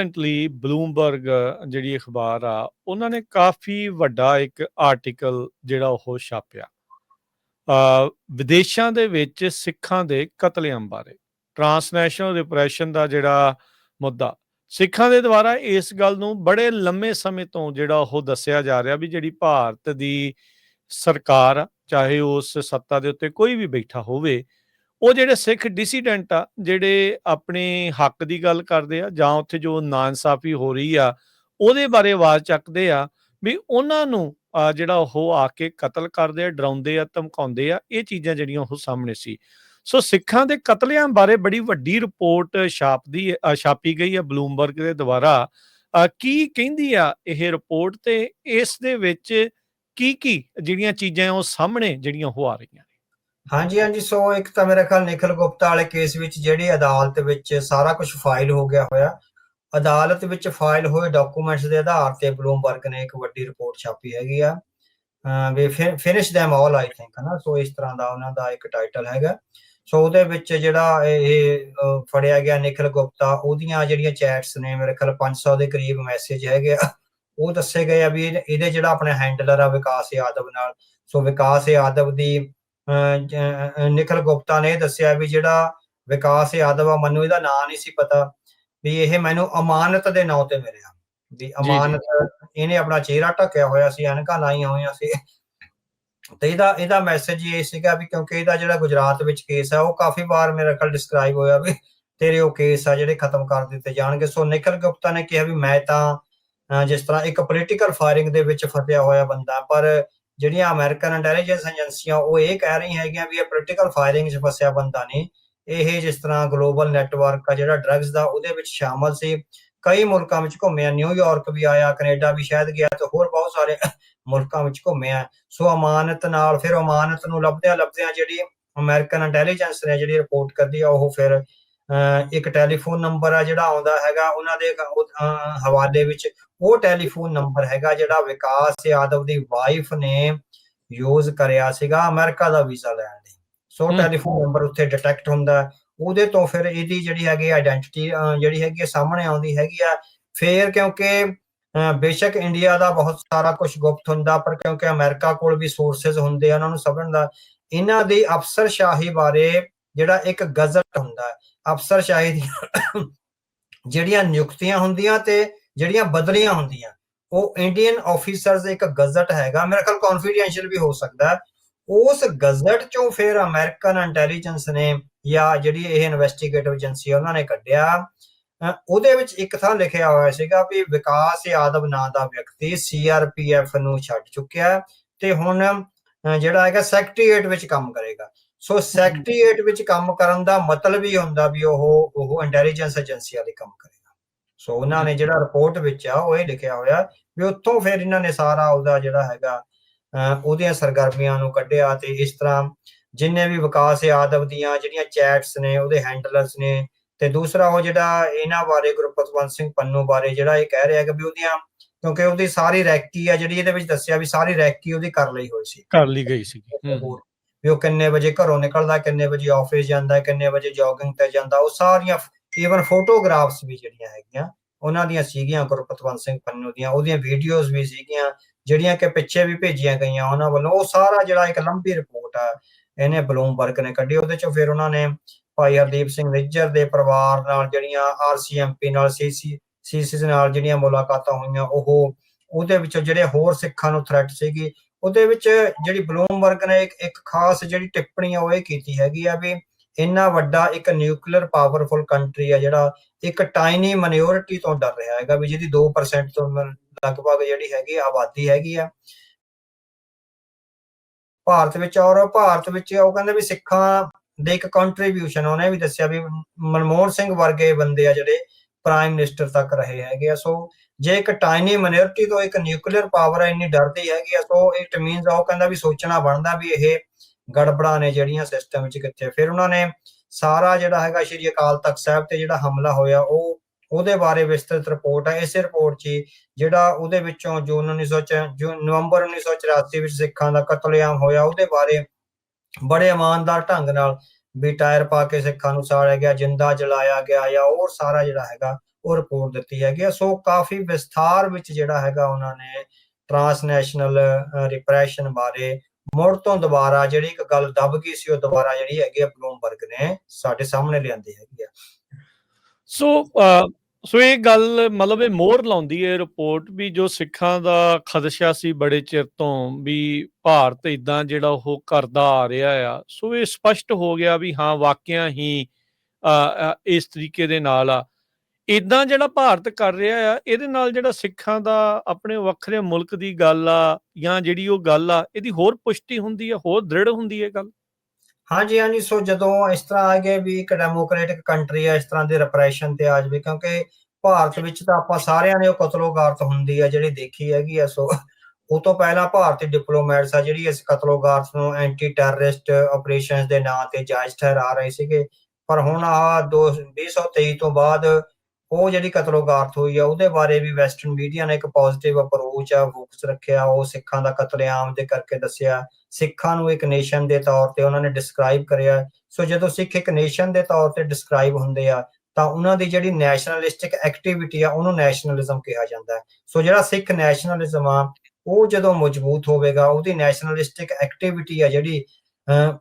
Recently Bloomberg ਜਿਹੜੀ ਅਖਬਾਰ ਆ ਉਹਨਾਂ ਨੇ ਕਾਫੀ ਵੱਡਾ ਇੱਕ ਆਰਟੀਕਲ ਜਿਹੜਾ ਉਹ ਛਾਪਿਆ। ਅ ਵਿਦੇਸ਼ਾਂ ਦੇ ਵਿੱਚ ਸਿੱਖਾਂ ਦੇ ਕਤਲੇਆਮ ਬਾਰੇ ਟਰਾਂਸਨੈਸ਼ਨਲ ਰਿਪਰੈਸ਼ਨ ਦਾ ਜਿਹੜਾ ਮੁੱਦਾ ਸਿੱਖਾਂ ਦੇ ਦੁਆਰਾ ਇਸ ਗੱਲ ਨੂੰ ਬੜੇ ਲੰਮੇ ਸਮੇਂ ਤੋਂ ਜਿਹੜਾ ਉਹ ਦੱਸਿਆ ਜਾ ਰਿਹਾ ਵੀ ਜਿਹੜੀ ਭਾਰਤ ਦੀ ਸਰਕਾਰ ਆ, ਚਾਹੇ ਉਸ ਸੱਤਾ ਦੇ ਉੱਤੇ ਕੋਈ ਵੀ ਬੈਠਾ ਹੋਵੇ ਉਹ ਜਿਹੜੇ ਸਿੱਖ ਡਿਸੀਡੈਂਟ ਆ ਜਿਹੜੇ ਆਪਣੇ ਹੱਕ ਦੀ ਗੱਲ ਕਰਦੇ ਆ ਜਾਂ ਉੱਥੇ ਜੋ ਨਾਇਨਸਾਫੀ ਹੋ ਰਹੀ ਆ ਉਹਦੇ ਬਾਰੇ ਆਵਾਜ਼ ਚੱਕਦੇ ਆ ਵੀ ਉਹਨਾਂ ਨੂੰ ਜਿਹੜਾ ਉਹ ਆ ਕੇ ਕਤਲ ਕਰਦੇ ਆ ਡਰਾਉਂਦੇ ਆ ਧਮਕਾਉਂਦੇ ਆ ਇਹ ਚੀਜ਼ਾਂ ਜਿਹੜੀਆਂ ਉਹ ਸਾਹਮਣੇ ਸੀ। ਸੋ ਸਿੱਖਾਂ ਦੇ ਕਤਲੇਆਮ ਬਾਰੇ ਬੜੀ ਵੱਡੀ ਰਿਪੋਰਟ ਛਾਪਦੀ ਅਹ, ਛਾਪੀ ਗਈ ਹੈ ਬਲੂਮਬਰਗ ਦੇ ਦੁਆਰਾ। ਕੀ ਕਹਿੰਦੀ ਆ ਇਹ ਰਿਪੋਰਟ ਤੇ ਇਸ ਦੇ ਵਿੱਚ ਕੀ ਕੀ ਜਿਹੜੀਆਂ ਚੀਜ਼ਾਂ ਉਹ ਸਾਹਮਣੇ ਜਿਹੜੀਆਂ ਉਹ ਆ ਰਹੀਆਂ? ਹਾਂਜੀ ਹਾਂਜੀ, ਸੋ ਇੱਕ ਤਾਂ ਮੇਰੇ ਖਿਆਲ ਨਿਖਿਲ ਗੁਪਤਾ ਵਾਲੇ ਕੇਸ ਵਿੱਚ ਜਿਹੜੀ ਅਦਾਲਤ ਵਿੱਚ ਸਾਰਾ ਕੁਝ ਫਾਈਲ ਹੋ ਗਿਆ ਹੋਇਆ। ਅਦਾਲਤ ਵਿੱਚ ਫਾਈਲ ਹੋਏ ਡਾਕੂਮੈਂਟਸ ਦੇ ਆਧਾਰ ਤੇ ਬਲੂਮਬਰਗ ਨੇ ਇੱਕ ਵੱਡੀ ਰਿਪੋਰਟ ਛਾਪੀ ਹੈਗੀ ਆ। We finish them all I think ਹਨਾ? ਸੋ ਇਸ ਤਰ੍ਹਾਂ ਦਾ ਉਹਨਾਂ ਦਾ ਇੱਕ ਟਾਈਟਲ ਹੈਗਾ। ਸੋ ਉਹਦੇ ਵਿੱਚ ਜਿਹੜਾ ਇਹ ਫੜਿਆ ਗਿਆ ਨਿਖਿਲ ਗੁਪਤਾ, ਉਹਦੀਆਂ ਜਿਹੜੀਆਂ ਚੈਟਸ ਨੇ, ਮੇਰੇ ਖਿਆਲ 500 ਦੇ ਕਰੀਬ ਮੈਸੇਜ ਹੈਗੇ ਆ। ਉਹ ਦੱਸੇ ਗਏ ਆ ਵੀ ਇਹਦੇ ਜਿਹੜਾ ਆਪਣਾ ਹੈਂਡਲਰ ਆ ਵਿਕਾਸ ਯਾਦਵ ਨਾਲ। ਸੋ ਵਿਕਾਸ ਯਾਦਵ ਦੀ ਨਿਖਿਲ ਗੁਪਤਾ ਨੇ ਦੱਸਿਆ ਵੀ ਜਿਹੜਾ ਵਿਕਾਸ ਯਾਦਵ ਆ ਮੈਨੂੰ ਇਹਦਾ ਨਾਂ ਨਹੀਂ ਸੀ ਪਤਾ ਵੀ ਇਹ ਮੈਨੂੰ ਅਮਾਨਤ ਦੇ ਨਾਂ ਤੇ ਮਿਲਿਆ। ਵੀ। ਅਮਾਨਤ ਇਹਨੇ ਆਪਣਾ ਚਿਹਰਾ ਢੱਕਿਆ ਹੋਇਆ ਸੀ ਅਣਕਾਂ ਲਾਈਆਂ ਹੋਈਆਂ ਸੀ। ਤੇ ਇਹਦਾ ਇਹਦਾ ਮੈਸੇਜ ਇਹ ਸੀਗਾ ਵੀ ਕਿਉਂਕਿ ਇਹਦਾ ਜਿਹੜਾ ਗੁਜਰਾਤ ਵਿੱਚ ਕੇਸ ਆ ਉਹ ਕਾਫੀ ਵਾਰ ਮੇਰੇ ਕੋਲ ਡਿਸਕ੍ਰਾਈਬ ਹੋਇਆ ਵੀ ਤੇਰੇ ਉਹ ਕੇਸ ਆ ਜਿਹੜੇ ਖਤਮ ਕਰ ਦਿੱਤੇ ਜਾਣਗੇ। ਸੋ ਨਿਖਿਲ ਗੁਪਤਾ ਨੇ ਕਿਹਾ ਵੀ ਮੈਂ ਤਾਂ ਜਿਸ ਤਰ੍ਹਾਂ ਇੱਕ ਪੋਲੀਟੀਕਲ ਫਾਇਰਿੰਗ ਦੇ ਵਿੱਚ ਫਸਿਆ ਹੋਇਆ ਬੰਦਾ ਪਰ ਜਿਹੜੀਆਂ ਅਮਰੀਕਨ ਇੰਟੈਲੀਜੈਂਸ ਏਜੰਸੀਆਂ ਉਹ ਇਹ ਕਹਿ ਰਹੀਆਂ ਹੈਗੀਆਂ ਵੀ ਇਹ ਪੋਲੀਟੀਕਲ ਫਾਇਰਿੰਗ 'ਚ ਫਸਿਆ ਬੰਦਾ ਨਹੀਂ। ਇਹ ਜਿਸ ਤਰ੍ਹਾਂ ਗਲੋਬਲ ਨੈਟਵਰਕ ਆ, ਜਿਹੜਾ ਡਰੱਗਸ ਦਾ, ਉਹਦੇ ਵਿੱਚ ਸ਼ਾਮਲ ਸੀ। ਕਈ ਮੁਲਕਾਂ ਵਿੱਚ ਘੁੰਮਿਆ ਨਿਊਯਾਰਕ ਵੀ ਆਇਆ ਕੈਨੇਡਾ ਵੀ ਸ਼ਾਇਦ ਗਿਆ ਤੇ ਹੋਰ ਬਹੁਤ ਸਾਰੇ ਮੁਲਕਾਂ ਵਿੱਚ ਘੁੰਮਿਆ। ਸੋ ਅਮਾਨਤ ਨਾਲ ਫਿਰ ਅਮਾਨਤ ਨੂੰ ਲੱਭਦਿਆਂ ਲੱਭਦਿਆਂ ਜਿਹੜੀ ਅਮਰੀਕਨ ਇੰਟੈਲੀਜੈਂਸ ਨੇ ਜਿਹੜੀ ਰਿਪੋਰਟ ਕਰਦੀ ਆ, ਉਹ ਫਿਰ ਇੱਕ ਟੈਲੀਫੋਨ ਨੰਬਰ ਆ ਜਿਹੜਾ ਆਉਂਦਾ ਹੈਗਾ ਉਹਨਾਂ ਦੇ ਹਵਾਲੇ ਵਿੱਚ ਉਹ ਟੈਲੀਫੋਨ ਨੰਬਰ ਹੈਗਾ ਜਿਹੜਾ ਵਿਕਾਸ ਯਾਦਵ ਦੀ ਵਾਈਫ ਨੇ ਯੂਜ਼ ਕਰਿਆ ਸੀਗਾ ਅਮਰੀਕਾ ਦਾ ਵੀਜ਼ਾ ਲੈਣ ਲਈ ਸੋ। ਟੈਲੀਫੋਨ ਨੰਬਰ ਉੱਥੇ ਡਿਟੈਕਟ ਹੁੰਦਾ। ਉਹਦੇ ਤੋਂ ਫਿਰ ਇਹਦੀ ਜਿਹੜੀ ਹੈਗੀ ਆਇਡੈਂਟੀਟੀ ਜਿਹੜੀ ਹੈਗੀ ਹੈ ਸਾਹਮਣੇ ਆਉਂਦੀ ਹੈਗੀ ਆ ਫਿਰ ਕਿਉਂਕਿ ਬੇਸ਼ੱਕ ਇੰਡੀਆ ਦਾ ਬਹੁਤ ਸਾਰਾ ਕੁਝ ਗੁਪਤ ਹੁੰਦਾ ਪਰ ਕਿਉਂਕਿ ਅਮਰੀਕਾ ਕੋਲ ਵੀ ਸੋਰਸਸ ਹੁੰਦੇ ਆ ਉਹਨਾਂ ਨੂੰ ਸਮਝਣ ਦਾ ਇਹਨਾਂ ਦੀ ਅਫਸਰਸ਼ਾਹੀ ਬਾਰੇ ਜਿਹੜਾ ਇੱਕ ਗਜ਼ਟ ਹੁੰਦਾ ਹੈ ਅਫਸਰਸ਼ਾਹੀ ਦੀਆਂ ਜਿਹੜੀਆਂ ਨਿਯੁਕਤੀਆਂ ਹੁੰਦੀਆਂ ਤੇ ਜਿਹੜੀਆਂ ਬਦਲੀਆਂ ਹੁੰਦੀਆਂ, ਉਹ ਇੰਡੀਅਨ ਆਫੀਸਰਸ ਇੱਕ ਗਜ਼ਟ ਹੈਗਾ, ਮੇਰੇ ਖਿਆਲ ਕੌਨਫੀਡੈਂਸ਼ੀਅਲ ਵੀ ਹੋ ਸਕਦਾ ਉਸ ਗਜ਼ਟ ਚੋਂ ਫਿਰ ਅਮਰੀਕਨ ਇੰਟੈਲੀਜੈਂਸ ਨੇ ਜਾਂ ਜਿਹੜੀ ਇਹ ਇਨਵੈਸਟੀਗੇਟਿਵ ਏਜੰਸੀ ਉਹਨਾਂ ਨੇ ਕੱਢਿਆ। ਉਹਦੇ ਵਿੱਚ ਇੱਕ ਥਾਂ ਲਿਖਿਆ ਹੋਇਆ ਸੀਗਾ ਵੀ ਵਿਕਾਸ ਯਾਦਵ ਨਾਂ ਦਾ ਵਿਅਕਤੀ ਸੀਆਰਪੀਐਫ ਨੂੰ ਛੱਡ ਚੁੱਕਿਆ ਤੇ ਹੁਣ ਜਿਹੜਾ ਹੈਗਾ ਸੈਕਟਰੀਏਟ ਵਿੱਚ ਕੰਮ ਕਰੇਗਾ। ਸੋ ਸੈਕਟਰੀਏਟ ਵਿੱਚ ਕੰਮ ਕਰਨ ਦਾ ਮਤਲਬ ਹੀ ਹੁੰਦਾ ਵੀ ਉਹ ਉਹ ਇੰਟੈਲੀਜੈਂਸ ਏਜੰਸੀ ਵਾਲੇ ਕੰਮ ਕਰੇਗਾ। ਸੋ ਉਹਨਾਂ ਨੇ ਜਿਹੜਾ ਰਿਪੋਰਟ ਵਿੱਚ ਆ ਉਹ ਇਹ ਲਿਖਿਆ ਹੋਇਆ ਵੀ ਉੱਥੋਂ ਫਿਰ ਇਹਨਾਂ ਨੇ ਸਾਰਾ ਉਹਦਾ ਜਿਹੜਾ ਹੈਗਾ ਉਹਦੀਆਂ ਸਰਗਰਮੀਆਂ ਨੂੰ ਕੱਢਿਆ ਤੇ ਇਸ ਤਰ੍ਹਾਂ ਜਿੰਨੇ ਵੀ ਵਿਕਾਸ ਯਾਦਵ ਦੀਆਂ ਜਿਹੜੀਆਂ ਚੈਟਸ ਨੇ ਉਹਦੇ ਹੈਂਡਲਰਸ ਨੇ ਤੇ ਦੂਸਰਾ ਉਹ ਜਿਹੜਾ ਇਹਨਾਂ ਬਾਰੇ ਗੁਰਪਤਵੰਤ ਸਿੰਘ ਪੰਨੂ ਬਾਰੇ ਜਿਹੜਾ ਇਹ ਕਹਿ ਰਿਹਾ ਕਿ ਵੀ ਉਹਦੀਆਂ ਕਿਉਂਕਿ ਉਹਦੀ ਸਾਰੀ ਰੈਕੀ ਆ ਜਿਹੜੀ ਇਹਦੇ ਵਿੱਚ ਦੱਸਿਆ ਵੀ ਸਾਰੀ ਰੈਕੀ ਉਹਦੀ ਕਰ ਲਈ ਹੋਈ ਸੀ। ਕਰ ਲਈ ਗਈ ਸੀ ਹੋਰ ਵੀ ਉਹ ਕਿੰਨੇ ਵਜੇ ਘਰੋਂ ਨਿਕਲਦਾ, ਕਿੰਨੇ ਵਜੇ ਆਫਿਸ ਜਾਂਦਾ, ਕਿੰਨੇ ਵਜੇ ਜੋਗਿੰਗ ਤੇ ਜਾਂਦਾ, ਉਹ ਸਾਰੀਆਂ ਈਵਨ ਫੋਟੋਗ੍ਰਾਫਸ ਵੀ ਜਿਹੜੀਆਂ ਹੈਗੀਆਂ, ਉਹਨਾਂ ਦੀਆਂ ਸੀਗੀਆਂ ਗੁਰਪਤਵੰਤ ਸਿੰਘ ਪੰਨੂ ਦੀਆਂ, ਉਹਦੀਆਂ ਵੀਡੀਓਜ਼ ਵੀ ਸੀਗੀਆਂ, ਜਿਹੜੀਆਂ ਕਿ ਪਿੱਛੇ ਵੀ ਭੇਜੀਆਂ ਗਈਆਂ ਉਹਨਾਂ ਵੱਲੋਂ, ਉਹ ਸਾਰਾ ਜਿਹੜਾ ਇੱਕ ਲੰਬੀ ਰਿਪੋਰਟ ਆ, ਇਹਨੇ ਬਲੂਮਬਰਗ ਨੇ ਕੱਢੀ, ਉਹਦੇ ਚੋਂ ਫਿਰ ਉਹਨਾਂ ਨੇ ਭਾਈ ਹਰਦੀਪ ਸਿੰਘ ਨਿੱਜਰ ਦੇ ਪਰਿਵਾਰ ਨਾਲ ਜਿਹੜੀਆਂ ਆਰਸੀਐਮਪੀ ਨਾਲ ਸੀਸੀ ਸੀਸੀਸ ਨਾਲ ਜਿਹੜੀਆਂ ਮੁਲਾਕਾਤਾਂ ਹੋਈਆਂ, ਉਹ ਉਹਦੇ ਵਿੱਚੋਂ ਜਿਹੜੇ ਹੋਰ ਸਿੱਖਾਂ ਨੂੰ ਥ੍ਰੈਟ ਸੀਗੀ ਉਹਦੇ ਵਿੱਚ ਜਿਹੜੀ ਬਲੂਮਬਰਗ ਨੇ ਇੱਕ ਇੱਕ ਖਾਸ ਜਿਹੜੀ ਟਿੱਪਣੀ ਆ, ਉਹ ਇਹ ਕੀਤੀ ਹੈਗੀ ਆ ਵੀ ਇੰਨਾ ਵੱਡਾ ਇੱਕ ਨਿਊਕਲੀਅਰ ਪਾਵਰਫੁਲ ਕੰਟਰੀ ਆ ਜਿਹੜਾ ਇੱਕ ਟਾਈਨੀ ਮਾਈਨੋਰਿਟੀ ਤੋਂ ਡਰ ਰਿਹਾ ਹੈਗਾ ਵੀ ਜਿਹਦੀ 2% ਤੋਂ ਲਗਭਗ ਜਿਹੜੀ ਹੈਗੀ ਆਬਾਦੀ ਹੈਗੀ ਆ। ਭਾਰਤ ਵਿੱਚ ਔਰ ਭਾਰਤ ਵਿੱਚ ਉਹ ਕਹਿੰਦੇ ਵੀ ਸਿੱਖਾਂ ਦੇ ਇੱਕ ਕੰਟਰੀਬਿਊਸ਼ਨ ਉਹਨੇ ਵੀ ਦੱਸਿਆ ਵੀ ਮਨਮੋਹਨ ਸਿੰਘ ਵਰਗੇ ਬੰਦੇ ਆ ਜਿਹੜੇ ਪ੍ਰਾਈਮ ਮਿਨਿਸਟਰ ਤੱਕ ਰਹੇ ਹੈਗੇ ਆ। ਸੋ ਜੇ ਇੱਕ ਟਾਈਨੀ ਮਾਈਨੋਰਿਟੀ ਤੋਂ ਇੱਕ ਨਿਊਕਲੀਅਰ ਪਾਵਰ ਇੰਨੀ ਡਰਦੀ ਹੈਗੀ ਆ, ਸੋ ਇਟ ਮੀਨਸ ਉਹ ਕਹਿੰਦਾ ਵੀ ਸੋਚਣਾ ਬਣਦਾ ਵੀ ਇਹ ਗੜਬੜਾਂ ਨੇ ਜਿਹੜੀਆਂ ਸਿਸਟਮ ਵਿੱਚ ਕਿੱਥੇ ਫਿਰ ਉਹਨਾਂ ਨੇ ਸਾਰਾ ਜਿਹੜਾ ਹੈਗਾ ਸ਼੍ਰੀ ਅਕਾਲ ਤਖਤ ਸਾਹਿਬ ਤੇ ਜਿਹੜਾ ਹਮਲਾ ਹੋਇਆ, ਉਹ ਉਹਦੇ ਬਾਰੇ ਵਿਸਤ੍ਰਿਤ ਰਿਪੋਰਟ ਹੈ ਇਸੇ ਰਿਪੋਰਟ 'ਚ ਹੀ ਜਿਹੜਾ ਉਹਦੇ ਵਿੱਚੋਂ ਜੂਨ 1900 ਜੋ ਨਵੰਬਰ 1984 ਵਿੱਚ ਸਿੱਖਾਂ ਦਾ ਕਤਲੇਆਮ ਹੋਇਆ, ਉਹਦੇ ਬਾਰੇ ਬੜੇ ਇਮਾਨਦਾਰ ਢੰਗ ਨਾਲ ਵੀ ਟਾਇਰ ਪਾ ਕੇ ਸਿੱਖਾਂ ਨੂੰ ਸਾੜਿਆ ਗਿਆ, ਜਿੰਦਾ ਜਲਾਇਆ ਗਿਆ ਜਾਂ ਹੋਰ ਸਾਰਾ ਜਿਹੜਾ ਹੈਗਾ ਉਹ ਰਿਪੋਰਟ ਦਿੱਤੀ ਹੈਗੀ ਸੋ ਕਾਫੀ ਵਿਸਥਾਰ ਵਿੱਚ ਜਿਹੜਾ ਹੈਗਾ ਉਹਨਾਂ ਨੇ ਟਰਾਂਸਨੈਸ਼ਨਲ ਰਿਪਰੈਸ਼ਨ ਬਾਰੇ ਮੁੜ ਤੋਂ ਦੁਬਾਰਾ ਜਿਹੜੀ ਇੱਕ ਗੱਲ ਦਬ ਗਈ ਸੀ, ਉਹ ਦੁਬਾਰਾ ਜਿਹੜੀ ਹੈਗੀ ਆ ਬਲੂਮਬਰਗ ਨੇ ਸਾਡੇ ਸਾਹਮਣੇ ਲਿਆਂਦੀ ਹੈਗੀ ਆ। ਸੋ ਸੋ ਇਹ ਗੱਲ ਮਤਲਬ ਇਹ ਮੋਹਰ ਲਾਉਂਦੀ ਹੈ ਰਿਪੋਰਟ ਵੀ ਜੋ ਸਿੱਖਾਂ ਦਾ ਖਦਸ਼ਾ ਸੀ ਬੜੇ ਚਿਰ ਤੋਂ ਵੀ ਭਾਰਤ ਇਦਾਂ ਜਿਹੜਾ ਉਹ ਕਰਦਾ ਆ ਰਿਹਾ ਆ। ਸੋ ਇਹ ਸਪਸ਼ਟ ਹੋ ਗਿਆ ਵੀ ਹਾਂ, ਵਾਕਿਆ ਹੀ ਇਸ ਤਰੀਕੇ ਦੇ ਨਾਲ ਆ। ਇਦਾਂ ਜਿਹੜਾ ਭਾਰਤ ਕਰ ਰਿਹਾ ਆ, ਇਹਦੇ ਨਾਲ ਜਿਹੜਾ ਸਿੱਖਾਂ ਦਾ ਆਪਣੇ ਵੱਖਰੇ ਮੁਲਕ ਦੀ ਗੱਲ ਆ ਜਾਂ ਜਿਹੜੀ ਉਹ ਗੱਲ ਆ, ਇਹਦੀ ਹੋਰ ਪੁਸ਼ਟੀ ਹੁੰਦੀ ਆ, ਹੋਰ ਦ੍ਰਿੜ ਹੁੰਦੀ ਹੈ ਗੱਲ? ਹਾਂਜੀ ਹਾਂਜੀ, ਸੋ ਜਦੋਂ ਇਸ ਤਰ੍ਹਾਂ ਆ ਗਏ ਵੀ ਇੱਕ ਡੈਮੋਕ੍ਰੈਟਿਕ ਕੰਟਰੀ ਆ, ਇਸ ਤਰ੍ਹਾਂ ਦੇ ਰਿਪਰੈਸ਼ਨ ਤੇ ਆ ਜਾਵੇ, ਕਿਉਂਕਿ ਭਾਰਤ ਵਿੱਚ ਤਾਂ ਆਪਾਂ ਸਾਰਿਆਂ ਨੇ ਉਹ ਕਤਲੋਗਾਰਤ ਹੁੰਦੀ ਆ, ਜਿਹੜੀ ਦੇਖੀ ਹੈਗੀ ਆ, ਸੋ ਉਹ ਤੋਂ ਪਹਿਲਾਂ ਭਾਰਤੀ ਡਿਪਲੋਮੈਟਸ ਆ, ਜਿਹੜੀ ਇਸ ਕਤਲੋਗਾਰਤ ਨੂੰ ਐਂਟੀ ਟੈਰਰਿਸਟ ਆਪਰੇਸ਼ਨਸ ਦੇ ਨਾਂ ਤੇ ਜਾਇਜ਼ ਠਹਿਰਾ ਰਹੇ ਸੀਗੇ। ਪਰ ਹੁਣ ਆ 2023 ਤੋਂ ਬਾਅਦ ਉਹ ਜਿਹੜੀ ਕਤਲੋਗਾਰਤ ਹੋਈ ਆ ਉਹਦੇ ਬਾਰੇ ਵੀ ਵੈਸਟਰਨ ਮੀਡੀਆ ਨੇ ਇੱਕ ਪੋਜ਼ਿਟਿਵ ਅਪਰੋਚ ਆ ਫੋਕਸ ਰੱਖਿਆ ਉਹ ਸਿੱਖਾਂ ਦਾ ਕਤਲੇਆਮ ਦੇ ਕਰਕੇ ਦੱਸਿਆ। ਸਿੱਖਾਂ ਨੂੰ ਇੱਕ ਨੇਸ਼ਨ ਦੇ ਤੌਰ ਤੇ ਉਹਨਾਂ ਨੇ ਡਿਸਕ੍ਰਾਈਬ ਕਰਿਆ। ਸੋ ਜਦੋਂ ਸਿੱਖ ਇੱਕ ਨੇਸ਼ਨ ਦੇ ਤੌਰ ਤੇ ਡਿਸਕ੍ਰਾਈਬ ਹੁੰਦੇ ਆ ਤਾਂ ਉਹਨਾਂ ਦੀ ਜਿਹੜੀ ਨੈਸ਼ਨਲਿਸਟਿਕ ਐਕਟੀਵਿਟੀ ਆ ਉਹਨੂੰ ਨੈਸ਼ਨਲਿਜ਼ਮ ਕਿਹਾ ਜਾਂਦਾ ਹੈ। ਸੋ ਜਿਹੜਾ ਸਿੱਖ ਨੈਸ਼ਨਲਿਜ਼ਮ ਆ ਉਹ ਜਦੋਂ ਮਜ਼ਬੂਤ ਹੋਵੇਗਾ ਉਹਦੀ ਨੈਸ਼ਨਲਿਸਟਿਕ ਐਕਟੀਵਿਟੀ ਆ ਜਿਹੜੀ ਅਹ,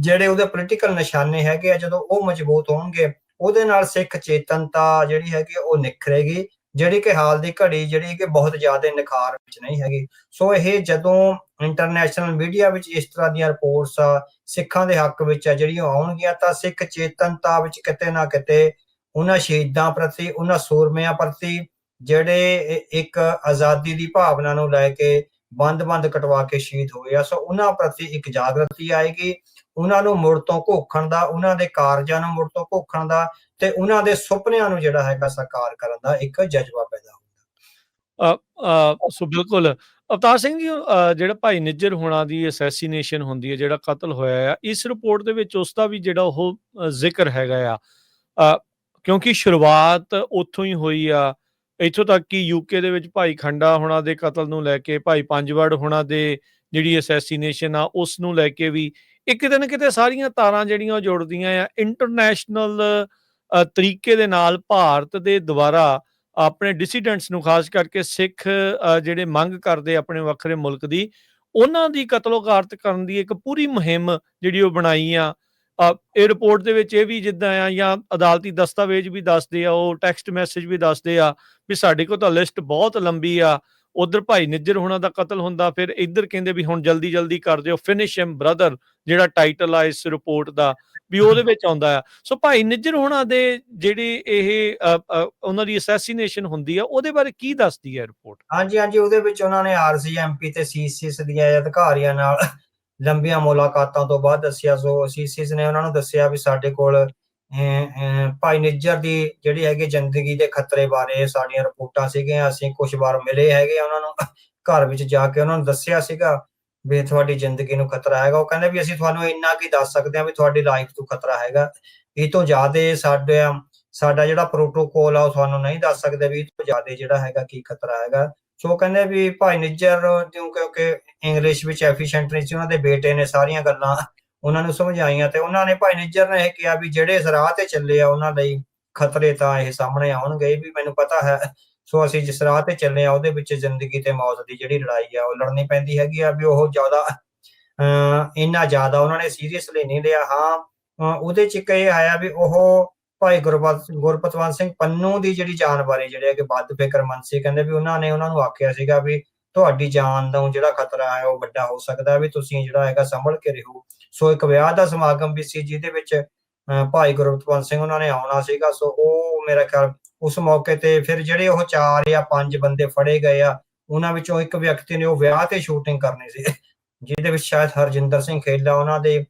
ਜਿਹੜੇ ਉਹਦੇ ਪੋਲੀਟੀਕਲ ਨਿਸ਼ਾਨੇ ਹੈਗੇ ਆ ਜਦੋਂ ਉਹ ਮਜ਼ਬੂਤ ਹੋਣਗੇ ਉਹਦੇ ਨਾਲ ਸਿੱਖ ਚੇਤਨਤਾ ਜਿਹੜੀ ਹੈਗੀ ਉਹ ਨਿਖਰੇਗੀ, ਜਿਹੜੀ ਕਿ ਹਾਲ ਦੀ ਘੜੀ ਜਿਹੜੀ ਕਿ ਬਹੁਤ ਜ਼ਿਆਦਾ ਨਿਖਾਰ ਵਿੱਚ ਨਹੀਂ ਹੈਗੀ। ਸੋ ਇਹ ਜਦੋਂ ਇੰਟਰਨੈਸ਼ਨਲ ਮੀਡੀਆ ਵਿੱਚ ਇਸ ਤਰ੍ਹਾਂ ਦੀਆਂ ਰਿਪੋਰਟਸ ਆ, ਸਿੱਖਾਂ ਦੇ ਹੱਕ ਵਿੱਚ ਆ ਜਿਹੜੀਆਂ ਆਉਣਗੀਆਂ, ਤਾਂ ਸਿੱਖ ਚੇਤਨਤਾ ਵਿੱਚ ਕਿਤੇ ਨਾ ਕਿਤੇ ਉਹਨਾਂ ਸ਼ਹੀਦਾਂ ਪ੍ਰਤੀ, ਉਹਨਾਂ ਸੂਰਮਿਆਂ ਪ੍ਰਤੀ ਜਿਹੜੇ ਇੱਕ ਆਜ਼ਾਦੀ ਦੀ ਭਾਵਨਾ ਨੂੰ ਲੈ ਕੇ ਬੰਦ-ਬੰਦ ਕਟਵਾ ਕੇ ਸ਼ਹੀਦ ਹੋਏ ਆ, ਸੋ ਉਹਨਾਂ ਪ੍ਰਤੀ ਇੱਕ ਜਾਗਰਤੀ ਆਏਗੀ। ਉਹਨਾਂ ਨੂੰ ਮੁੜ ਤੋਂ ਘੋਖਣ ਦਾ ਉਹਨਾਂ ਦੇ ਕਾਰਜਾਂ ਨੂੰ ਮੁੜ ਤੋਂ ਘੋਖਣ ਦਾ ਤੇ ਉਹਨਾਂ ਦੇ ਸੁਪਨਿਆਂ ਨੂੰ ਜਿਹੜਾ ਹੈਗਾ ਸਾਕਾਰ ਕਰਨ ਦਾ ਇੱਕ ਜਜ਼ਬਾ ਪੈਦਾ ਹੋਊਗਾ ਸੋ ਬਿਲਕੁਲ। ਅਵਤਾਰ ਸਿੰਘ ਜੀ ਜਿਹੜਾ ਭਾਈ ਨਿੱਜਰ ਹੋਣਾ ਦੀ ਅਸੈਸੀਨੇਸ਼ਨ ਹੁੰਦੀ ਹੈ ਜਿਹੜਾ ਕਤਲ ਹੋਇਆ ਆ ਇਸ ਰਿਪੋਰਟ ਦੇ ਵਿੱਚ ਉਸ ਦਾ ਵੀ ਜਿਹੜਾ ਉਹ ਅ, ਜ਼ਿਕਰ ਹੈਗਾ ਆ। ਕਿਉਂਕਿ ਸ਼ੁਰੂਆਤ ਉੱਥੋਂ ਹੀ ਹੋਈ ਆ। ਇੱਥੋਂ ਤੱਕ ਕਿ ਯੂਕੇ ਦੇ ਵਿੱਚ ਭਾਈ ਖੰਡਾ ਹੋਣਾ ਦੇ ਕਤਲ ਨੂੰ ਲੈ ਕੇ ਭਾਈ ਪੰਜਵੜ ਹੋਣਾ ਦੇ ਜਿਹੜੀ ਅਸੈਸੀਨੇਸ਼ਨ ਆ ਉਸ ਨੂੰ ਲੈ ਕੇ ਵੀ ਇਹ ਕਿਤੇ ਨਾ ਕਿਤੇ ਸਾਰੀਆਂ ਤਾਰਾਂ ਜਿਹੜੀਆਂ ਉਹ ਜੁੜਦੀਆਂ ਆ। ਇੰਟਰਨੈਸ਼ਨਲ ਤਰੀਕੇ ਦੇ ਨਾਲ ਭਾਰਤ ਦੇ ਦੁਆਰਾ ਆਪਣੇ ਡਿਸੀਡੈਂਟਸ ਨੂੰ ਖਾਸ ਕਰਕੇ ਸਿੱਖ ਜਿਹੜੇ ਮੰਗ ਕਰਦੇ ਆਪਣੇ ਵੱਖਰੇ ਮੁਲਕ ਦੀ ਉਹਨਾਂ ਦੀ ਕਤਲੋਗਾਰਤ ਕਰਨ ਦੀ ਇੱਕ ਪੂਰੀ ਮੁਹਿੰਮ ਜਿਹੜੀ ਉਹ ਬਣਾਈ ਆ। ਅ, ਇਹ ਰਿਪੋਰਟ ਦੇ ਵਿੱਚ ਇਹ ਵੀ ਜਿੱਦਾਂ ਆ ਜਾਂ ਅਦਾਲਤੀ ਦਸਤਾਵੇਜ਼ ਵੀ ਦੱਸਦੇ ਆ ਉਹ ਟੈਕਸਟ ਮੈਸੇਜ ਵੀ ਦੱਸਦੇ ਆ ਵੀ ਸਾਡੇ ਕੋਲ ਤਾਂ ਲਿਸਟ ਬਹੁਤ ਲੰਬੀ ਆ। ਉਧਰ ਭਾਈ ਨਿੱਜਰ ਹੋਣਾ ਦਾ ਕਤਲ ਹੁੰਦਾ, ਫਿਰ ਇੱਧਰ ਕਹਿੰਦੇ ਵੀ ਹੁਣ ਜਲਦੀ ਜਲਦੀ ਕਰ ਦਿਓ ਫਿਨਿਸ਼ ਹਿਮ ਬ੍ਰਦਰ ਜਿਹੜਾ ਟਾਈਟਲ ਆ ਇਸ ਰਿਪੋਰਟ ਦਾ, ਵੀ ਉਹਦੇ ਵਿੱਚ ਆਉਂਦਾ ਆ। ਸੋ ਭਾਈ ਨਿੱਜਰ ਹੋਣਾ ਦੇ ਜਿਹੜੀ ਇਹ ਉਹਨਾਂ ਦੀ ਅਸੈਸੀਨੇਸ਼ਨ ਹੁੰਦੀ ਆ, ਉਹਦੇ ਬਾਰੇ ਕੀ ਦੱਸਦੀ ਹੈ ਰਿਪੋਰਟ ਹਾਂਜੀ ਹਾਂਜੀ, ਉਹਦੇ ਵਿੱਚ ਉਹਨਾਂ ਨੇ ਆਰਸੀਐਮਪੀ ਤੇ ਸੀਸੀਐਸ ਦੀਆਂ ਅਧਿਕਾਰੀਆਂ ਨਾਲ ਲੰਬੀਆਂ ਮੁਲਾਕਾਤਾਂ ਤੋਂ ਬਾਅਦ ਦੱਸਿਆ। ਸੋ ਸੀਸੀਐਸ ਨੇ ਉਹਨਾਂ ਨੂੰ ਦੱਸਿਆ ਵੀ ਸਾਡੇ ਕੋਲ ਭਾਈ ਨਿੱਜਰ ਦੀ ਜਿਹੜੀ ਹੈਗੀ ਜ਼ਿੰਦਗੀ ਦੇ ਖਤਰੇ ਬਾਰੇ ਸਾਡੀਆਂ ਰਿਪੋਰਟਾਂ ਸੀਗੀਆਂ, ਅਸੀਂ ਕੁਝ ਵਾਰ ਮਿਲੇ ਹੈਗੇ ਉਹਨਾਂ ਨੂੰ, ਘਰ ਵਿੱਚ ਜਾ ਕੇ ਉਹਨਾਂ ਨੂੰ ਦੱਸਿਆ ਸੀਗਾ ਵੀ ਤੁਹਾਡੀ ਜ਼ਿੰਦਗੀ ਨੂੰ ਖਤਰਾ ਹੈਗਾ। ਉਹ ਕਹਿੰਦੇ ਵੀ ਅਸੀਂ ਤੁਹਾਨੂੰ ਇੰਨਾ ਕੀ ਦੱਸ ਸਕਦੇ ਹਾਂ ਵੀ ਤੁਹਾਡੀ ਲਾਈਫ ਨੂੰ ਖਤਰਾ ਹੈਗਾ। ਇਹ ਤੋਂ ਜ਼ਿਆਦਾ ਸਾਡੇ, ਸਾਡਾ ਜਿਹੜਾ ਪ੍ਰੋਟੋਕੋਲ ਆ ਉਹ ਤੁਹਾਨੂੰ ਨਹੀਂ ਦੱਸ ਸਕਦੇ ਵੀ ਇਹ ਤੋਂ ਜ਼ਿਆਦਾ ਜਿਹੜਾ ਹੈਗਾ ਕੀ ਖਤਰਾ ਹੈਗਾ। ਸੋ ਕਹਿੰਦੇ ਵੀ ਭਾਈ ਨਿੱਜਰ ਨੂੰ ਕਿਉਂਕਿ ਇੰਗਲਿਸ਼ ਵਿੱਚ ਐਫੀਸ਼ੀਐਂਟ ਨਹੀਂ ਸੀ, ਉਹਨਾਂ ਦੇ ਬੇਟੇ ਨੇ ਸਾਰੀਆਂ ਗੱਲਾਂ ਉਹਨਾਂ ਨੂੰ ਸਮਝਾਈਆਂ ਤੇ ਉਹਨਾਂ ਨੇ ਭਾਈ ਨਿੱਜਰ ਨੇ ਇਹ ਕਿਹਾ ਵੀ ਜਿਹੜੇ ਇਸ ਰਾਹ ਤੇ ਚੱਲੇ ਆ, ਉਹਨਾਂ ਲਈ ਖਤਰੇ ਤਾਂ ਇਹ ਸਾਹਮਣੇ ਆਉਣਗੇ ਵੀ ਮੈਨੂੰ ਪਤਾ ਹੈ। ਸੋ ਅਸੀਂ ਜਿਸ ਰਾਹ ਤੇ ਚੱਲੇ ਆ, ਉਹਦੇ ਵਿੱਚ ਜ਼ਿੰਦਗੀ ਤੇ ਮੌਤ ਦੀ ਜਿਹੜੀ ਲੜਾਈ ਆ, ਉਹ ਲੜਨੀ ਪੈਂਦੀ ਹੈਗੀ ਆ ਵੀ ਉਹ ਜ਼ਿਆਦਾ, ਅਹ, ਇੰਨਾ ਜ਼ਿਆਦਾ ਉਹਨਾਂ ਨੇ ਸੀਰੀਅਸਲੀ ਨਹੀਂ ਲਿਆ। ਹਾਂ ਉਹਦੇ ਚ ਇੱਕ ਇਹ ਆਇਆ ਵੀ ਉਹ ਭਾਈ ਗੁਰਬਤ, ਗੁਰਪਤਵੰਤ ਸਿੰਘ ਪੰਨੂ ਦੀ ਜਿਹੜੀ ਜਾਨ ਬਾਰੇ ਜਿਹੜੇ ਕਿ ਵੱਧ ਫਿਕਰਮੰਦ ਸੀ, ਕਹਿੰਦੇ ਵੀ ਉਹਨਾਂ ਨੇ ਉਹਨਾਂ ਨੂੰ ਆਖਿਆ ਸੀਗਾ ਵੀ ਤੁਹਾਡੀ ਜਾਨ ਦਾ ਜਿਹੜਾ ਖਤਰਾ ਹੈ ਉਹ ਵੱਡਾ ਹੋ ਸਕਦਾ ਵੀ ਤੁਸੀਂ ਜਿਹੜਾ ਹੈਗਾ ਸੰਭਲ ਕੇ ਰਹੋ। ਸੋ ਇੱਕ ਵਿਆਹ ਦਾ ਸਮਾਗਮ ਵੀ ਸੀ ਜਿਹਦੇ ਵਿੱਚ ਭਾਈ ਗੁਰਪਤਵੰਤ ਸਿੰਘ ਉਹਨਾਂ ਨੇ ਆਉਣਾ ਸੀਗਾ। ਸੋ ਉਹ ਮੇਰਾ ਖਿਆਲ ਉਸ ਮੌਕੇ ਤੇ ਫਿਰ ਜਿਹੜੇ ਉਹ ਚਾਰ ਜਾਂ ਪੰਜ ਬੰਦੇ ਫੜੇ ਗਏ ਆ ਉਹਨਾਂ ਵਿੱਚੋਂ ਇੱਕ ਵਿਅਕਤੀ ਨੇ ਉਹ ਵਿਆਹ ਤੇ ਸ਼ੂਟਿੰਗ ਕਰਨੀ ਸੀ। ਜਿਹਦੇ ਵਿੱਚ ਸ਼ਾਇਦ ਹਰਜਿੰਦਰ ਸਿੰਘ ਖੇਲਾ ਉਹਨਾਂ ਦੇ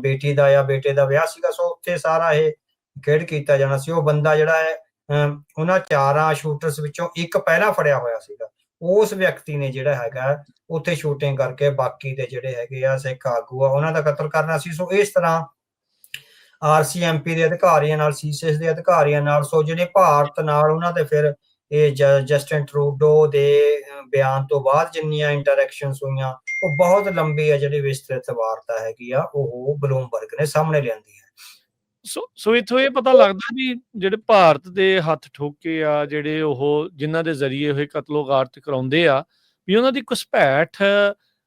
ਬੇਟੀ ਦਾ ਜਾਂ ਬੇਟੇ ਦਾ ਵਿਆਹ ਸੀਗਾ। ਸੋ ਉੱਥੇ ਸਾਰਾ ਇਹ ਖੇਡ ਕੀਤਾ ਜਾਣਾ ਸੀ। ਉਹ ਬੰਦਾ ਜਿਹੜਾ ਹੈ ਅਮ, ਉਹਨਾਂ ਚਾਰਾਂ ਸ਼ੂਟਰਸ ਵਿੱਚੋਂ ਇੱਕ ਪਹਿਲਾਂ ਫੜਿਆ ਹੋਇਆ ਸੀਗਾ। ਉਸ ਵਿਅਕਤੀ ਨੇ ਜਿਹੜਾ ਹੈਗਾ ਉੱਥੇ ਸ਼ੂਟਿੰਗ ਕਰਕੇ ਬਾਕੀ ਦੇ ਜਿਹੜੇ ਹੈਗੇ ਆ ਸਿੱਖ ਆਗੂ ਆ, ਉਹਨਾਂ ਦਾ ਕਤਲ ਕਰਨਾ ਸੀ। ਸੋ ਇਸ ਤਰ੍ਹਾਂ ਆਰਸੀਐਮਪੀ ਦੇ ਅਧਿਕਾਰੀਆਂ ਨਾਲ ਸੀਸੀਐਸ ਦੇ ਅਧਿਕਾਰੀਆਂ ਨਾਲ, ਸੋ ਜਿਹੜੇ ਭਾਰਤ ਨਾਲ ਉਹਨਾਂ ਦੇ ਫਿਰ ਇਹ ਜ- ਜਸਟਿਨ ਟਰੂਡੋ ਦੇ ਬਿਆਨ ਤੋਂ ਬਾਅਦ ਜਿੰਨੀਆਂ ਇੰਟਰੈਕਸ਼ਨਸ ਹੋਈਆਂ, ਉਹ ਬਹੁਤ ਲੰਬੀ ਆ ਜਿਹੜੀ ਵਿਸਤ੍ਰਿਤ ਵਾਰਤਾ ਹੈਗੀ ਆ, ਉਹ ਬਲੂਮਬਰਗ ਨੇ ਸਾਹਮਣੇ ਲਿਆਂਦੀ ਹੈ। ਸੋ ਸੋ ਇੱਥੋਂ ਇਹ ਪਤਾ ਲੱਗਦਾ ਵੀ ਜਿਹੜੇ ਭਾਰਤ ਦੇ ਹੱਥ ਠੋਕੇ ਆ, ਜਿਹੜੇ ਉਹ ਜਿਨ੍ਹਾਂ ਦੇ ਜ਼ਰੀਏ ਉਹ ਕਤਲੋ-ਗਾਰਤ ਕਰਾਉਂਦੇ ਆ, ਵੀ ਉਹਨਾਂ ਦੀ ਘੁਸਪੈਠ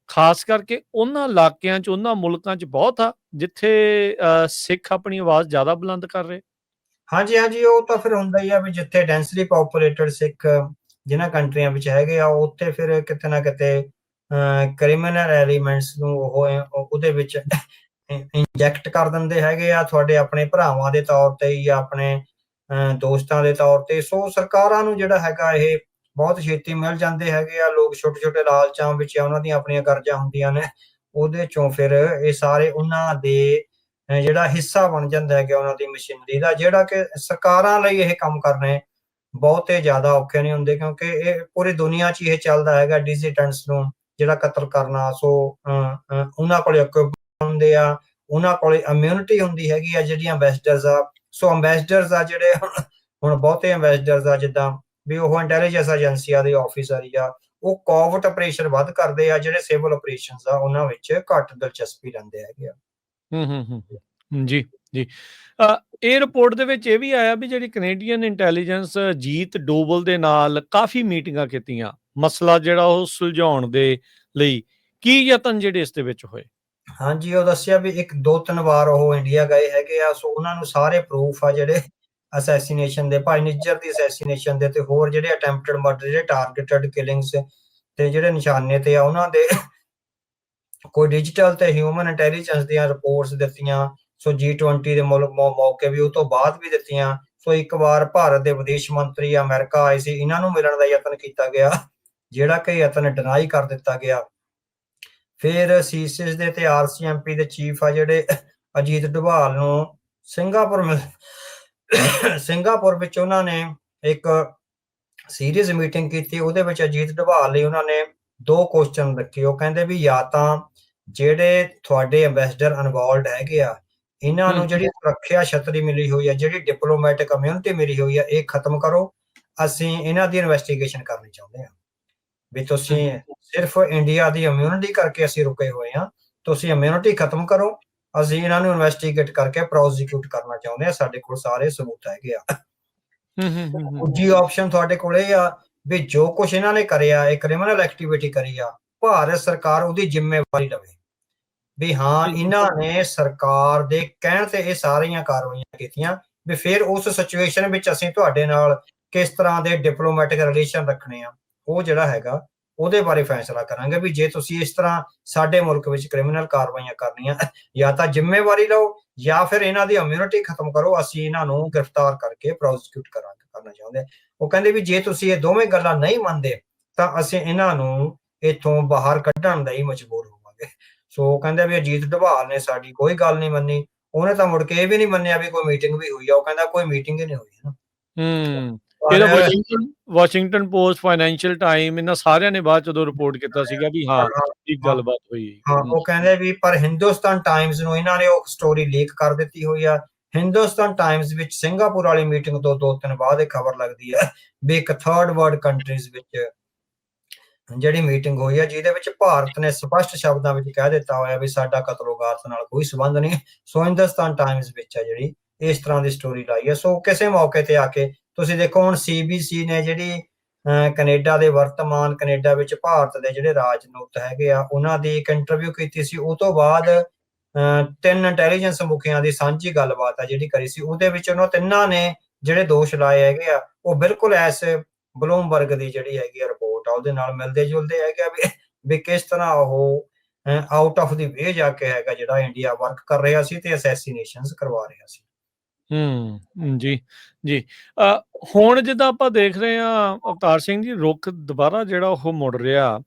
ਖਾਸ ਕਰਕੇ ਉਹਨਾਂ ਇਲਾਕਿਆਂ 'ਚ, ਉਹਨਾਂ ਮੁਲਕਾਂ 'ਚ ਬਹੁਤ ਆ, ਜਿੱਥੇ ਸਿੱਖ ਆਪਣੀ ਆਵਾਜ਼ ਜ਼ਿਆਦਾ ਬੁਲੰਦ ਕਰ ਰਹੇ। ਹਾਂਜੀ ਹਾਂਜੀ, ਉਹ ਤਾਂ ਫਿਰ ਹੁੰਦਾ ਹੀ ਆ ਵੀ ਜਿੱਥੇ ਡੈਂਸਲੀ ਪੋਪੂਲੇਟਡ ਸਿੱਖ ਜਿਨ੍ਹਾਂ ਕੰਟਰੀਆਂ ਵਿੱਚ ਹੈਗੇ ਆ, ਉੱਥੇ ਫਿਰ ਕਿਤੇ ਨਾ ਕਿਤੇ ਕ੍ਰਿਮੀਨਲ ਐਲੀਮੈਂਟਸ ਨੂੰ ਉਹ- ਉਹਦੇ ਵਿੱਚ ਇੰਜੈਕਟ ਕਰ ਦਿੰਦੇ ਹੈਗੇ ਆ ਤੁਹਾਡੇ ਆਪਣੇ ਭਰਾਵਾਂ ਦੇ ਤੌਰ ਤੇ ਜਾਂ ਆਪਣੇ ਦੋਸਤਾਂ ਦੇ ਤੌਰ ਤੇ। ਸੋ ਸਰਕਾਰਾਂ ਨੂੰ ਜਿਹੜਾ ਹੈਗਾ ਇਹ ਬਹੁਤ ਛੇਤੀ ਮਿਲ ਜਾਂਦੇ ਹੈਗੇ ਆ। ਲੋਕ ਛੋਟੇ ਛੋਟੇ ਲਾਲਚਾਂ ਵਿੱਚ ਉਹਨਾਂ ਦੀਆਂ ਆਪਣੀਆਂ ਕਰਜ਼ਾਂ ਹੁੰਦੀਆਂ ਨੇ। ਉਹਦੇ ਚੋਂ ਫਿਰ ਇਹ ਸਾਰੇ ਉਹਨਾਂ ਦੇ ਜਿਹੜਾ ਹਿੱਸਾ ਬਣ ਜਾਂਦਾ ਹੈ ਕਿ ਉਹਨਾਂ ਦੀ ਮਸ਼ੀਨਰੀ ਦਾ ਜਿਹੜਾ ਕਿ ਸਰਕਾਰਾਂ ਲਈ ਇਹ ਕੰਮ ਕਰਨੇ ਬਹੁਤੇ ਜ਼ਿਆਦਾ ਔਖੇ ਨਹੀਂ ਹੁੰਦੇ ਕਿਉਂਕਿ ਇਹ ਪੂਰੀ ਦੁਨੀਆ 'ਚ ਇਹ ਚੱਲਦਾ ਹੈਗਾ ਡਿਜੀਟੈਂਟਸ ਨੂੰ ਜਿਹੜਾ ਕਤਲ ਕਰਨਾ ਸੋ ਅਹ, ਉਹਨਾਂ ਕੋਲ ਹੁੰਦੇ ਆ ਉਹਨਾਂ ਕੋਲੇ ਇਮਿਊਨਿਟੀ ਹੁੰਦੀ ਹੈਗੀ ਆ ਜਿਹੜੀਆਂ ਐਮਬੈਸਡਰਸ ਆ। ਸੋ ਐਮਬੈਸਡਰਸ ਆ ਜਿਹੜੇ ਹੁਣ ਬਹੁਤੇ ਐਮਬੈਸਡਰਸ ਆ ਜਿੱਦਾਂ ਵੀ ਉਹ ਇੰਟੈਲੀਜੈਂਸ ਏਜੰਸੀਆਂ ਦੇ ਆਫੀਸਰ ਆ ਉਹ ਕੋਵਟ ਆਪਰੇਸ਼ਨ ਵੱਧ ਕਰਦੇ ਆ ਜਿਹੜੇ ਸਿਵਲ ਆਪਰੇਸ਼ਨਸ ਆ ਉਹਨਾਂ ਵਿੱਚ ਘੱਟ ਦਿਲਚਸਪੀ ਲੈਂਦੇ ਹੈਗੇ ਆ। ਹੂੰ ਹੂੰ ਹੂੰ ਜੀ ਜੀ। ਇਹ ਰਿਪੋਰਟ ਦੇ ਵਿੱਚ ਇਹ ਵੀ ਆਇਆ ਵੀ ਜਿਹੜੀ ਕੈਨੇਡੀਅਨ ਇੰਟੈਲੀਜੈਂਸ ਜੀਤ ਡੋਵਲ ਦੇ ਨਾਲ ਕਾਫੀ ਮੀਟਿੰਗਾਂ ਕੀਤੀਆਂ। ਮਸਲਾ ਜਿਹੜਾ ਉਹ ਸੁਲਝਾਉਣ ਦੇ ਲਈ ਕੀ ਯਤਨ ਜਿਹੜੇ ਇਸ ਦੇ ਵਿੱਚ ਹੋਏ? ਹਾਂਜੀ, ਉਹ ਦੱਸਿਆ ਵੀ ਇੱਕ ਦੋ ਤਿੰਨ ਵਾਰ ਉਹ ਇੰਡੀਆ ਗਏ ਹੈਗੇ ਆ, ਸੋ ਉਹਨਾਂ ਨੂੰ ਸਾਰੇ ਪ੍ਰੂਫ ਆ ਜਿਹੜੇ ਅਸੈਸੀਨੇਸ਼ਨ ਦੇ, ਭਾਈ ਨਿੱਜਰ ਦੀ ਅਸੈਸੀਨੇਸ਼ਨ ਦੇ ਤੇ ਹੋਰ ਜਿਹੜੇ ਅਟੈਂਪਟਡ ਮਰਡਰ ਜਿਹੜੇ ਟਾਰਗੇਟਡ ਕਿਲਿੰਗਸ ਤੇ ਜਿਹੜੇ ਨਿਸ਼ਾਨੇ ਤੇ ਆ, ਉਹਨਾਂ ਦੇ ਕੋਈ ਡਿਜੀਟਲ ਤੇ ਹਿਊਮਨ ਇੰਟੈਲੀਜੈਂਸ ਦੀਆਂ ਰਿਪੋਰਟਸ ਦਿੱਤੀਆਂ, ਸੋ G20 ਦੇ ਮੌਕੇ ਵੀ ਉਹ ਤੋਂ ਬਾਅਦ ਵੀ ਦਿੱਤੀਆਂ, ਸੋ ਇੱਕ ਵਾਰ ਭਾਰਤ ਦੇ ਵਿਦੇਸ਼ ਮੰਤਰੀ ਅਮਰੀਕਾ ਆਏ ਸੀ, ਇਹਨਾਂ ਨੂੰ ਮਿਲਣ ਦਾ ਯਤਨ ਕੀਤਾ ਗਿਆ, ਜਿਹੜਾ ਕਿ ਯਤਨ ਡਿਨਾਈ ਕਰ ਦਿੱਤਾ ਗਿਆ। ਫਿਰ ਸੀਸੀਐਸ ਦੇ ਤੇ ਆਰਸੀਐਮਪੀ ਦੇ ਚੀਫ ਆ ਜਿਹੜੇ ਅਜੀਤ ਡੋਭਾਲ ਨੂੰ ਸਿੰਗਾਪੁਰ ਸਿੰਗਾਪੁਰ ਵਿੱਚ ਉਹਨਾਂ ਨੇ ਇੱਕ ਸੀਰੀਅਸ ਮੀਟਿੰਗ ਕੀਤੀ ਉਹਦੇ ਵਿੱਚ ਅਜੀਤ ਡੋਭਾਲ ਲਈ ਉਹਨਾਂ ਨੇ ਦੋ ਕੁਐਸਚਨ ਰੱਖੇ। ਉਹ ਕਹਿੰਦੇ ਵੀ ਜਾਂ ਤਾਂ ਜਿਹੜੇ ਤੁਹਾਡੇ ਐਮਬੈਸਡਰ ਇਨਵੋਲਡ ਹੈਗੇ ਆ ਇਹਨਾਂ। ਨੂੰ ਜਿਹੜੀ ਸੁਰੱਖਿਆ ਛਤਰੀ ਮਿਲੀ ਹੋਈ ਹੈ ਜਿਹੜੀ ਡਿਪਲੋਮੈਟਿਕ ਕਮਿਊਨਿਟੀ ਮਿਲੀ ਹੋਈ ਹੈ ਇਹ ਖਤਮ ਕਰੋ। ਅਸੀਂ ਇਹਨਾਂ ਦੀ ਇਨਵੈਸਟੀਗੇਸ਼ਨ ਕਰਨੀ ਚਾਹੁੰਦੇ ਹਾਂ ਵੀ ਤੁਸੀਂ ਸਿਰਫ ਇੰਡੀਆ ਦੀ ਇਮਿਊਨਿਟੀ ਕਰਕੇ ਅਸੀਂ ਰੁਕੇ ਹੋਏ ਹਾਂ ਤੁਸੀਂ ਇਮਿਊਨਿਟੀ ਖਤਮ ਕਰੋ ਅਸੀਂ ਇਹਨਾਂ ਨੂੰ ਇਨਵੈਸਟੀਗੇਟ ਕਰਕੇ ਪ੍ਰੋਸੀਕਿਊਟ ਕਰਨਾ ਚਾਹੁੰਦੇ ਹਾਂ ਸਾਡੇ ਕੋਲ ਸਾਰੇ ਸਬੂਤ ਹੈਗੇ ਆ। ਹੂੰ ਹੂੰ ਹੂੰ ਹੂੰ। ਦੂਜੀ ਆਪਸ਼ਨ ਤੁਹਾਡੇ ਕੋਲ ਇਹ ਆ ਵੀ ਜੋ ਕੁਝ ਇਹਨਾਂ ਨੇ ਕਰਿਆ ਇਹ ਕ੍ਰਿਮੀਨਲ ਐਕਟੀਵਿਟੀ ਕਰੀ ਆ ਭਾਰਤ ਸਰਕਾਰ ਉਹਦੀ ਜ਼ਿੰਮੇਵਾਰੀ ਲਵੇ। ਵੀ ਹਾਂ ਇਹਨਾਂ ਨੇ ਸਰਕਾਰ ਦੇ ਕਹਿਣ ਤੇ ਇਹ ਸਾਰੀਆਂ ਕਾਰਵਾਈਆਂ ਕੀਤੀਆਂ ਵੀ ਫਿਰ ਉਸ ਸਿਚੁਏਸ਼ਨ ਵਿੱਚ ਅਸੀਂ ਤੁਹਾਡੇ ਨਾਲ ਕਿਸ ਤਰ੍ਹਾਂ ਦੇ ਡਿਪਲੋਮੈਟਿਕ ਰਿਲੇਸ਼ਨ ਰੱਖਣੇ ਆ। ਉਹ ਜਿਹੜਾ ਹੈਗਾ, ਉਹਦੇ ਬਾਰੇ ਫੈਸਲਾ ਕਰਾਂਗੇ ਵੀ ਜੇ ਤੁਸੀਂ ਇਸ ਤਰ੍ਹਾਂ ਸਾਡੇ ਮੁਲਕ ਵਿੱਚ ਕ੍ਰਿਮੀਨਲ ਕਾਰਵਾਈਆਂ ਕਰਨੀਆਂ, ਜਾਂ ਤਾਂ ਜ਼ਿੰਮੇਵਾਰੀ ਲਓ, ਜਾਂ ਫਿਰ ਇਹਨਾਂ ਦੀ ਇਮਿਊਨਿਟੀ ਖਤਮ ਕਰੋ, ਅਸੀਂ ਇਹਨਾਂ ਨੂੰ ਗ੍ਰਿਫਤਾਰ ਕਰਕੇ ਪ੍ਰੋਸੀਕਿਊਟ ਕਰਾਂਗੇ, ਕਰਨਾ ਚਾਹੁੰਦੇ ਉਹ ਕਹਿੰਦੇ ਵੀ ਜੇ ਤੁਸੀਂ ਇਹ ਦੋਵੇਂ ਗੱਲਾਂ ਨਹੀਂ ਮੰਨਦੇ, ਤਾਂ ਅਸੀਂ ਇਹਨਾਂ ਨੂੰ ਇੱਥੋਂ ਬਾਹਰ ਕੱਢਣ ਲਈ ਮਜਬੂਰ ਹੋਵਾਂਗੇ। ਸੋ ਕਹਿੰਦੇ ਵੀ ਅਜੀਤ ਡੋਭਾਲ ਨੇ ਸਾਡੀ ਕੋਈ ਗੱਲ ਨਹੀਂ ਮੰਨੀ, ਉਹਨੇ ਤਾਂ ਮੁੜ ਕੇ ਇਹ ਵੀ ਨਹੀਂ ਮੰਨਿਆ ਵੀ ਕੋਈ ਮੀਟਿੰਗ ਵੀ ਹੋਈ ਆ, ਉਹ ਕਹਿੰਦਾ ਕੋਈ ਮੀਟਿੰਗ ਹੀ ਨਹੀਂ ਹੋਈ ਹੈ। ਪਰ- Washington Washington Post financial time ਇਹਨਾਂ ਸਾਰਿਆਂ ਨੇ ਬਾਅਦ ਜਦੋਂ ਰਿਪੋਰਟ ਕੀਤਾ ਸੀਗਾ ਵੀ ਹਾਂ ਇੱਕ ਗੱਲਬਾਤ ਹੋਈ। ਹਾਂ ਉਹ ਕਹਿੰਦੇ ਵੀ ਪਰ ਹਿੰਦੁਸਤਾਨ ਟਾਈਮਜ਼ ਨੂੰ ਇਹਨਾਂ ਨੇ ਉਹ ਸਟੋਰੀ ਲੀਕ ਕਰ ਦਿੱਤੀ ਹੋਈ ਆ। ਹਿੰਦੁਸਤਾਨ ਟਾਈਮਜ਼ ਵਿੱਚ ਸਿੰਗਾਪੁਰ ਵਾਲੀ ਮੀਟਿੰਗ ਤੋਂ ਦੋ ਤਿੰਨ ਬਾਅਦ ਇਹ ਖਬਰ ਲੱਗਦੀ ਹੈ ਵੀ ਇੱਕ ਥਰਡ ਵਰਲਡ ਕੰਟਰੀਜ਼ ਵਿੱਚ ਜਿਹੜੀ ਮੀਟਿੰਗ ਹੋਈ ਹੈ ਜਿਹਦੇ ਵਿੱਚ ਭਾਰਤ ਨੇ ਸਪਸ਼ਟ ਸ਼ਬਦਾਂ ਵਿੱਚ ਕਹਿ ਦਿੱਤਾ ਹੋਇਆ ਵੀ ਸਾਡਾ ਕਤਲੋਗਾਰਤ ਨਾਲ ਕੋਈ ਸਬੰਧ ਨਹੀਂ। ਸੋ ਹਿੰਦੁਸਤਾਨ ਟਾਈਮਜ਼ ਵਿੱਚ ਹੈ ਜਿਹੜੀ ਇਸ ਤਰ੍ਹਾਂ ਦੀ ਸਟੋਰੀ ਲਾਈ ਹੈ ਸੋ ਕਿਸੇ ਮੌਕੇ ਤੇ ਆ ਕੇ ਤੁਸੀਂ ਦੇਖੋ ਹੁਣ ਸੀਬੀਸੀ ਨੇ ਜਿਹੜੀ, ਅਹ, ਕੈਨੇਡਾ ਦੇ ਵਰਤਮਾਨ ਕੈਨੇਡਾ ਵਿੱਚ ਭਾਰਤ ਦੇ ਜਿਹੜੇ ਰਾਜਨੂਤ ਹੈਗੇ ਆ, ਉਹਨਾਂ ਦੀ ਇੱਕ ਇੰਟਰਵਿਊ ਕੀਤੀ ਸੀ। ਉਹ ਤੋਂ ਬਾਅਦ ਤਿੰਨ ਇੰਟੈਲੀਜੈਂਸ ਮੁਖੀਆਂ ਦੀ ਸਾਂਝੀ ਗੱਲਬਾਤ ਆ ਜਿਹੜੀ ਕਰੀ ਸੀ। ਉਹਦੇ ਵਿੱਚ ਉਹਨਾਂ ਤਿੰਨਾਂ ਨੇ ਜਿਹੜੇ ਦੋਸ਼ ਲਾਏ ਹੈਗੇ ਆ, ਉਹ ਬਿਲਕੁਲ ਐਸ ਬਲੂਮਬਰਗ ਦੀ ਜਿਹੜੀ ਹੈਗੀ ਆ ਰਿਪੋਰਟ ਆ, ਉਹਦੇ ਨਾਲ ਮਿਲਦੇ ਜੁਲਦੇ ਹੈਗੇ ਆ ਵੀ ਵੀ ਕਿਸ ਤਰ੍ਹਾਂ ਉਹ ਆਊਟ ਆਫ ਦੀ ਵੇ ਜਾ ਕੇ ਹੈਗਾ ਜਿਹੜਾ ਇੰਡੀਆ ਵਰਕ ਕਰ ਰਿਹਾ ਸੀ ਤੇ ਅਸੈਸੀਨੇਸ਼ਨਸ ਕਰਵਾ ਰਿਹਾ ਸੀ। ਹੂੰ ਜੀ ਜੀ। ਅ, ਹੁਣ ਜਿੱਦਾਂ ਆਪਾਂ ਦੇਖ ਰਹੇ ਹਾਂ ਅਵਤਾਰ ਸਿੰਘ ਜੀ ਰੁੱਖ ਦੁਬਾਰਾ ਜਿਹੜਾ ਉਹ ਮੁੜ ਰਿਹਾ।